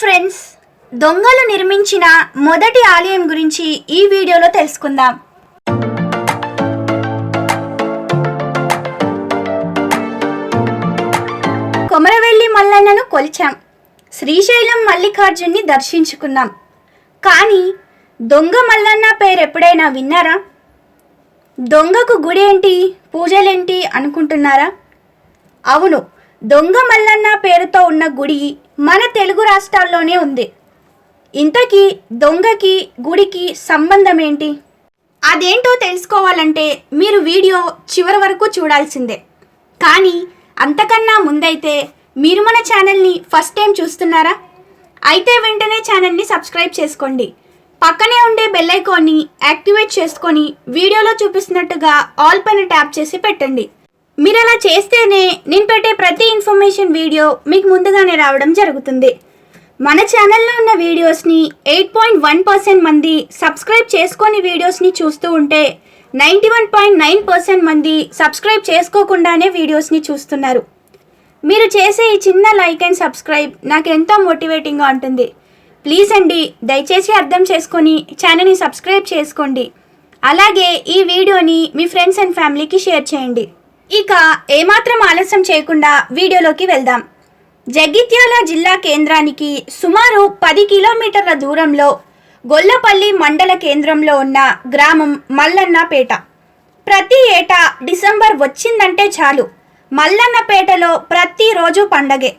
Friends దొంగలు నిర్మించిన మొదటి ఆలయం గురించి ఈ వీడియోలో తెలుసుకుందాం. కొమరవెల్లి మల్లన్నను కొలిచాం. శ్రీశైలం మల్లికార్జున్ని దర్శించుకున్నాం. కానీ దొంగ మల్లన్న పేరు ఎప్పుడైనా విన్నారా? దొంగకు గుడి ఏంటి పూజలేంటి? అనుకుంటున్నారా? అవును దొంగ మల్లన్న పేరుతో ఉన్న గుడి మన తెలుగు రాష్ట్రాల్లోనే ఉంది. ఇంతకీ దొంగకి గుడికి సంబంధం ఏంటి అదేంటో తెలుసుకోవాలంటే మీరు వీడియో చివరి వరకు చూడాల్సిందే. కానీ అంతకన్నా ముందైతే మీరు మన ఛానల్ని ఫస్ట్ టైం చూస్తున్నారా? అయితే వెంటనే ఛానల్ని సబ్స్క్రైబ్ చేసుకోండి. పక్కనే ఉండే బెల్ ఐకాన్ని యాక్టివేట్ చేసుకొని వీడియోలో చూపిస్తున్నట్టుగా ఆల్ పైన ట్యాప్ చేసి పెట్టండి. మీరు అలా చేస్తేనే నేను పెట్టే ప్రతి ఇన్ఫర్మేషన్ వీడియో మీకు ముందుగానే రావడం జరుగుతుంది. మన ఛానల్లో ఉన్న వీడియోస్ని ఎయిట్ పాయింట్ వన్ పర్సెంట్ మంది సబ్స్క్రైబ్ చేసుకొని వీడియోస్ని చూస్తూ ఉంటే ninety one point nine percent మంది సబ్స్క్రైబ్ చేసుకోకుండానే వీడియోస్ని చూస్తున్నారు. మీరు చేసే ఈ చిన్న లైక్ అండ్ సబ్స్క్రైబ్ నాకు ఎంతో మోటివేటింగ్గా ఉంటుంది. ప్లీజ్ అండి దయచేసి అర్థం చేసుకొని ఛానల్ని సబ్స్క్రైబ్ చేసుకోండి. అలాగే ఈ వీడియోని మీ ఫ్రెండ్స్ అండ్ ఫ్యామిలీకి షేర్ చేయండి. ఇక ఏమాత్రం ఆలస్యం చేయకుండా వీడియోలోకి వెళ్దాం. జగిత్యాల జిల్లా కేంద్రానికి సుమారు పది కిలోమీటర్ల దూరంలో గొల్లపల్లి మండల కేంద్రంలో ఉన్న గ్రామం మల్లన్నపేట. ప్రతి ఏటా డిసెంబర్ వచ్చిందంటే చాలు. మల్లన్నపేటలో ప్రతిరోజు పండగే.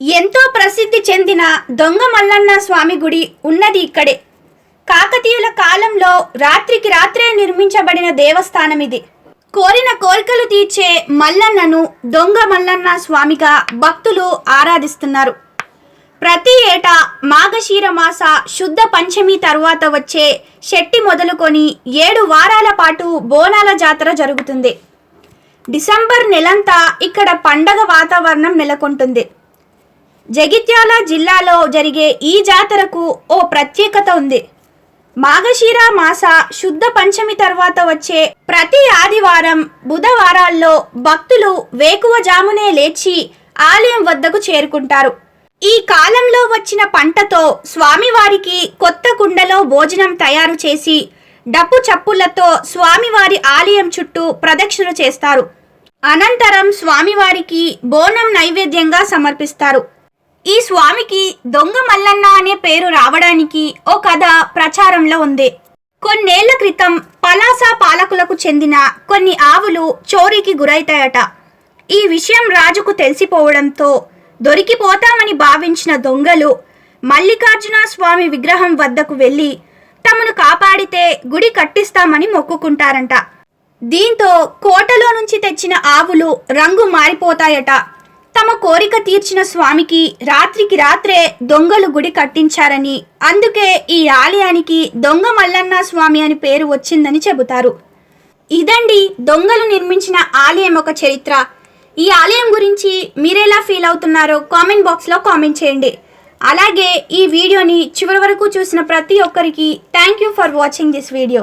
ఎంతో ప్రసిద్ధి చెందిన దొంగ మల్లన్న స్వామి గుడి ఉన్నది ఇక్కడే. కాకతీయుల కాలంలో రాత్రికి రాత్రే నిర్మించబడిన దేవస్థానం ఇది కోరిన కోరికలు తీర్చే మల్లన్నను దొంగ మల్లన్న స్వామిగా భక్తులు ఆరాధిస్తున్నారు. ప్రతి ఏటా మాఘశీర మాస శుద్ధ పంచమి తరువాత వచ్చే శెట్టి మొదలుకొని ఏడు వారాల పాటు బోనాల జాతర జరుగుతుంది. డిసెంబర్ నెలంతా ఇక్కడ పండగ వాతావరణం నెలకొంటుంది. జగిత్యాల జిల్లాలో జరిగే ఈ జాతరకు ఓ ప్రత్యేకత ఉంది. మాఘశీర మాస శుద్ధ పంచమి తర్వాత వచ్చే ప్రతి ఆదివారం బుధవారాల్లో భక్తులు వేకువజామునే లేచి ఆలయం వద్దకు చేరుకుంటారు. ఈ కాలంలో వచ్చిన పంటతో స్వామివారికి కొత్త కుండలో భోజనం తయారు చేసి డప్పు చప్పులతో స్వామివారి ఆలయం చుట్టూ ప్రదక్షిణ చేస్తారు. అనంతరం స్వామివారికి బోనం నైవేద్యంగా సమర్పిస్తారు. ఈ స్వామికి దొంగ మల్లన్న అనే పేరు రావడానికి ఓ కథ ప్రచారంలో ఉంది. కొన్నేళ్ళ క్రితం పలాస పాలకులకు చెందిన కొన్ని ఆవులు చోరీకి గురైతాయట. ఈ విషయం రాజుకు తెలిసిపోవడంతో దొరికిపోతామని భావించిన దొంగలు మల్లికార్జున స్వామి విగ్రహం వద్దకు వెళ్ళి తమను కాపాడితే గుడి కట్టిస్తామని మొక్కుకుంటారంట. దీంతో కోటలో నుంచి తెచ్చిన ఆవులు రంగు మారిపోతాయట. తమ కోరిక తీర్చిన స్వామికి రాత్రికి రాత్రే దొంగలు గుడి కట్టించారని అందుకే ఈ ఆలయానికి దొంగ మల్లన్న స్వామి అని పేరు వచ్చిందని చెబుతారు. ఇదండి దొంగలు నిర్మించిన ఆలయం ఒక చరిత్ర. ఈ ఆలయం గురించి మీరెలా ఫీల్ అవుతున్నారో కామెంట్ బాక్స్లో కామెంట్ చేయండి. అలాగే ఈ వీడియోని చివరి వరకు చూసిన ప్రతి ఒక్కరికి thank you for watching this video.